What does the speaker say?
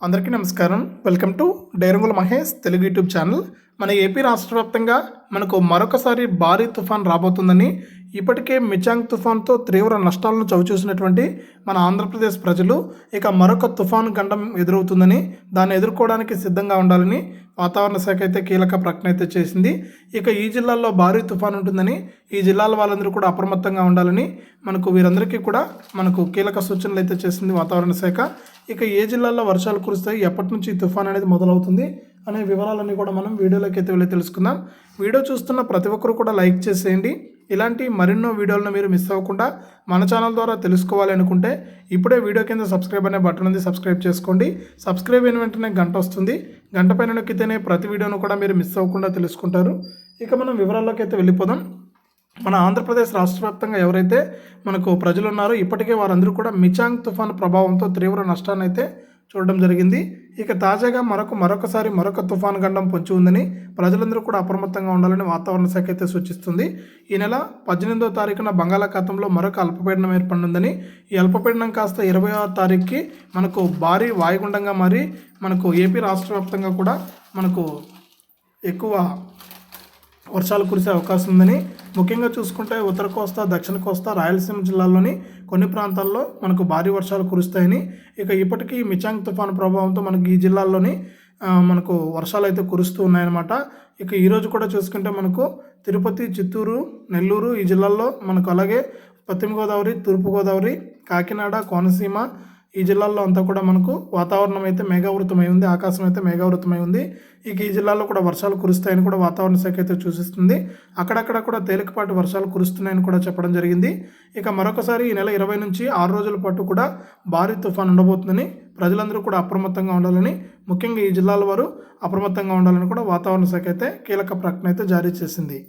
అందరికీ నమస్కారం. Welcome to డైరంగుల మహేష్ తెలుగు యూట్యూబ్ ఛానల్. మన ఏపీ రాష్ట్ర వ్యాప్తంగా మనకు మరొకసారి భారీ తుఫాన్ రాబోతుందని ఇప్పటికే మిచాంగ్ తుఫాన్తో తీవ్ర నష్టాలను చవిచూసినటువంటి మన ఆంధ్రప్రదేశ్ ప్రజలు ఇక మరొక తుఫాన్ గండం ఎదురవుతుందని దాన్ని ఎదుర్కోవడానికి సిద్ధంగా ఉండాలని వాతావరణ శాఖ అయితే కీలక ప్రకటన అయితే చేసింది. ఇక ఈ జిల్లాల్లో భారీ తుఫాన్ ఉంటుందని ఈ జిల్లాల వాళ్ళందరూ కూడా అప్రమత్తంగా ఉండాలని మనకు వీరందరికీ కూడా మనకు కీలక సూచనలు అయితే చేసింది వాతావరణ శాఖ. ఇక ఏ జిల్లాల్లో వర్షాలు కురుస్తాయి ఎప్పటి నుంచి ఈ తుఫాన్ అనేది మొదలవుతుంది అనే వివరాలన్నీ కూడా మనం వీడియోలోకి అయితే వెళ్ళి తెలుసుకుందాం. వీడియో చూస్తున్న ప్రతి ఒక్కరు కూడా లైక్ చేసేయండి. ఇలాంటి మరెన్నో వీడియోలను మీరు మిస్ అవ్వకుండా మన ఛానల్ ద్వారా తెలుసుకోవాలి అనుకుంటే ఇప్పుడే వీడియో కింద సబ్స్క్రైబ్ అనే బటన్ ఉంది సబ్స్క్రైబ్ చేసుకోండి. సబ్స్క్రైబ్ అయిన వెంటనే గంట వస్తుంది. గంట పైన నొక్కితేనే ప్రతి వీడియోను కూడా మీరు మిస్ అవ్వకుండా తెలుసుకుంటారు. ఇక మనం వివరాల్లోకి అయితే వెళ్ళిపోదాం. మన ఆంధ్రప్రదేశ్ రాష్ట్ర వ్యాప్తంగా ఎవరైతే మనకు ప్రజలు ఉన్నారో ఇప్పటికే వారందరూ కూడా మిచాంగ్ తుఫాన్ ప్రభావంతో తీవ్ర నష్టాన్ని అయితే చూడడం జరిగింది. ఇక తాజాగా మరొక మరొకసారి మరొక తుఫాన్ గండం పొంచి ఉందని ప్రజలందరూ కూడా అప్రమత్తంగా ఉండాలని వాతావరణ శాఖ అయితే సూచిస్తుంది. ఈ నెల పద్దెనిమిదో తారీఖున బంగాళాఖాతంలో మరొక అల్పపీడనం ఏర్పడిందని ఈ అల్పపీడనం కాస్త ఇరవై ఆరు తారీఖుకి మనకు భారీ వాయుగుండంగా మారి మనకు ఏపీ రాష్ట్ర వ్యాప్తంగా కూడా మనకు ఎక్కువ వర్షాలు కురిసే అవకాశం ఉందని ముఖ్యంగా చూసుకుంటే ఉత్తర కోస్తా దక్షిణ కోస్తా రాయలసీమ జిల్లాల్లోని కొన్ని ప్రాంతాల్లో మనకు భారీ వర్షాలు కురుస్తాయని. ఇక ఇప్పటికీ మిచాంగ్ తుఫాను ప్రభావంతో మనకి ఈ జిల్లాల్లోని మనకు వర్షాలు అయితే కురుస్తూ ఉన్నాయన్నమాట. ఇక ఈరోజు కూడా చూసుకుంటే మనకు తిరుపతి చిత్తూరు నెల్లూరు ఈ జిల్లాల్లో మనకు అలాగే పశ్చిమ గోదావరి తూర్పు గోదావరి కాకినాడ కోనసీమ ఈ జిల్లాల్లో అంతా కూడా మనకు వాతావరణం అయితే మేఘావృతమై ఉంది ఆకాశం అయితే మేఘావృతమై ఉంది. ఇక ఈ జిల్లాలో కూడా వర్షాలు కురుస్తాయని కూడా వాతావరణ శాఖ అయితే సూచిస్తుంది. అక్కడక్కడ కూడా తేలికపాటి వర్షాలు కురుస్తున్నాయని కూడా చెప్పడం జరిగింది. ఇక మరొకసారి ఈ నెల ఇరవై నుంచి ఆరు రోజుల పాటు కూడా భారీ తుఫాన్ ఉండబోతుందని ప్రజలందరూ కూడా అప్రమత్తంగా ఉండాలని ముఖ్యంగా ఈ జిల్లాల వారు అప్రమత్తంగా ఉండాలని కూడా వాతావరణ శాఖ అయితే కీలక ప్రకటన అయితే జారీ చేసింది.